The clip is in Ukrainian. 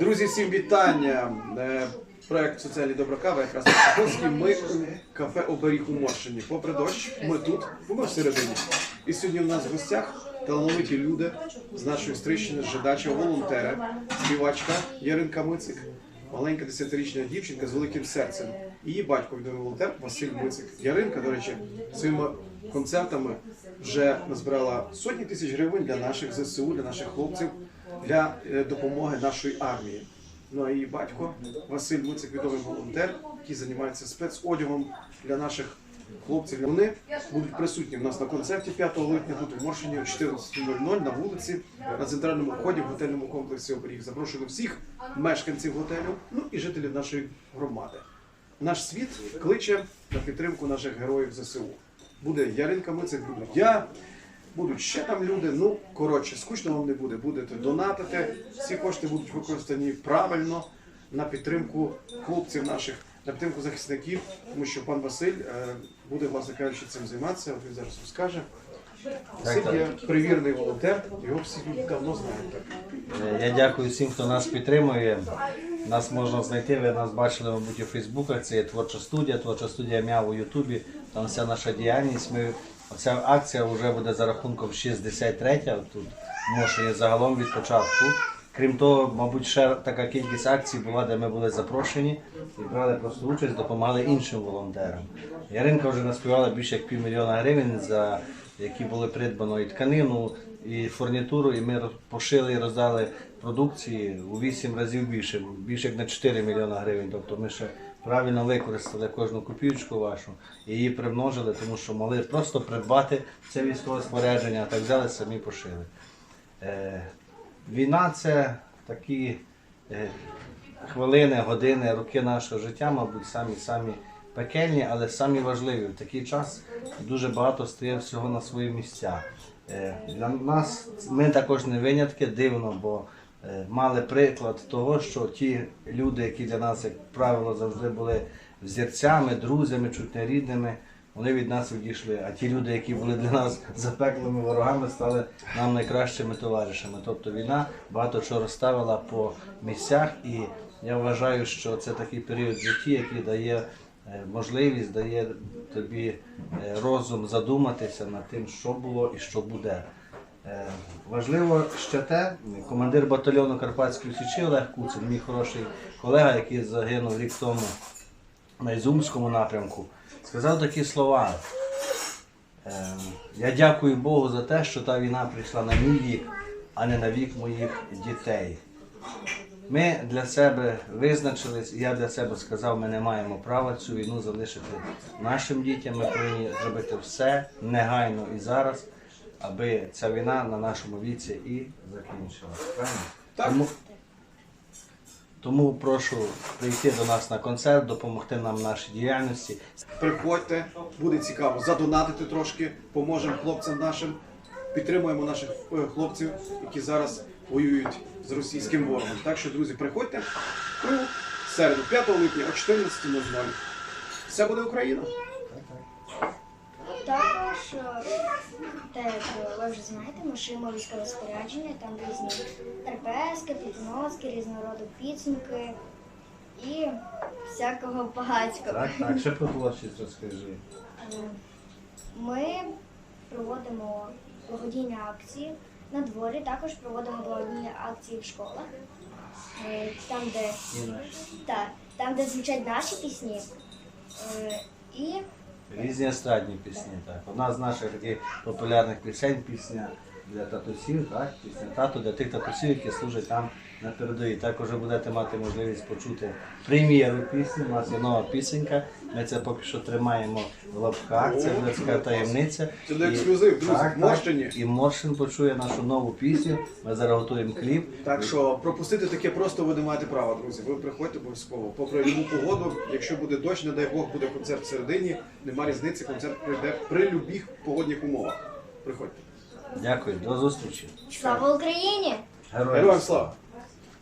Друзі, всім вітання. Е, Проект Соціальні доброкава якраз на Ми у кафе Оберіг у Морщині. Попри дощ, ми тут, бо ми всередині. І сьогодні у нас в гостях талановиті люди з нашої стрищини, жидача, волонтери, співачка Яринка Мицик, маленька десятирічна дівчинка з великим серцем. Її батько відомий волонтер Василь Мицик. Яринка, до речі, своїми концертами вже назбирала сотні тисяч гривень для наших ЗСУ, для наших хлопців, для е, допомоги нашої армії. Ну а її батько Василь Мицик, відомий волонтер, який займається спецодягом для наших хлопців. Вони будуть присутні в нас на концерті 5 липня тут в Моршині о 14.00 на вулиці на центральному вході в готельному комплексі оберіг. Запрошуємо всіх мешканців готелю, ну і жителів нашої громади. Наш світ кличе на підтримку наших героїв ЗСУ. Буде Яринка Мицик, буду я, будуть ще там люди. Ну, коротше, скучно вам не буде. Будете донатити. Всі кошти будуть використані правильно на підтримку хлопців наших, на підтримку захисників, тому що пан Василь е, буде, власне кажучи, цим займатися. От він зараз розкаже. Василь є привірний волонтер, його всі люди давно знають. Так. Е, Я дякую всім, хто нас підтримує. Нас можна знайти, ви нас бачили, мабуть, у Фейсбуках. Це є творча студія, творча студія МЯ у Ютубі. Там вся наша діяльність. Ми, ця акція вже буде за рахунком 63 тут в Мошені загалом від початку. Крім того, мабуть, ще така кількість акцій була, де ми були запрошені і брали просто участь, допомагали іншим волонтерам. Яринка вже наспівала більше як півмільйона гривень за які були придбано і тканину, і фурнітуру, і ми пошили і роздали продукції у 8 разів більше, більше як на 4 мільйона гривень. Тобто ми ще правильно використали кожну копійку вашу і її примножили, тому що могли просто придбати це військове спорядження, а так взяли самі пошили. Війна це такі е, хвилини, години, роки нашого життя, мабуть, самі самі пекельні, але самі важливі. В такий час дуже багато стає всього на свої місця. Е, Для нас ми також не винятки, дивно, бо е, мали приклад того, що ті люди, які для нас, як правило, завжди були взірцями, друзями, чуть не рідними, вони від нас відійшли. А ті люди, які були для нас запеклими ворогами, стали нам найкращими товаришами. Тобто війна багато чого розставила по місцях, і я вважаю, що це такий період в житті, який дає е, можливість, дає тобі е, розум задуматися над тим, що було і що буде. Е, Важливо ще те, командир батальйону Карпатської Січі Олег Куцин, мій хороший колега, який загинув рік тому на Ізюмському напрямку, сказав такі слова. Е, Я дякую Богу за те, що та війна прийшла на мій вік, а не на вік моїх дітей. Ми для себе визначились, і я для себе сказав, ми не маємо права цю війну залишити нашим дітям. Ми повинні зробити все негайно і зараз, аби ця війна на нашому віці і закінчилась. Правильно? Тому, тому прошу прийти до нас на концерт, допомогти нам в нашій діяльності. Приходьте, буде цікаво задонатити трошки, поможемо хлопцям нашим, підтримуємо наших е, хлопців, які зараз воюють з російським ворогом. Так що, друзі, приходьте у середу, 5 липня о 14.00. Все буде Україна. Також, е, те, як ви вже знаєте, ми шиємо військове спорядження, там різні терпески, підноски, різного роду підсумки і всякого багатського. Так, так, ще про творчість розкажи. Е, Ми проводимо благодійні акції на дворі, також проводимо благодійні акції в школах, е, там, де, та, там, де звучать наші пісні. І Різні естрадні пісні, так. Одна з наших таких популярних пісень, пісня для татусів, так? Пісня тато для тих татусів, які служать там на передовій. Також будете мати можливість почути прем'єру пісні. У нас є нова пісенька. Ми це поки що тримаємо в лапках. Це така таємниця. Це І- ексклюзив, друзі, в Морщині. І Моршин почує нашу нову пісню. Ми зараз готуємо кліп. Так що пропустити таке просто ви не маєте права, друзі. Ви приходьте обов'язково. Попри любу погоду, якщо буде дощ, не дай Бог, буде концерт всередині, нема різниці, концерт прийде при любих погодних умовах. Приходьте. Дякую, до зустрічі. слава Україні! Героям слава!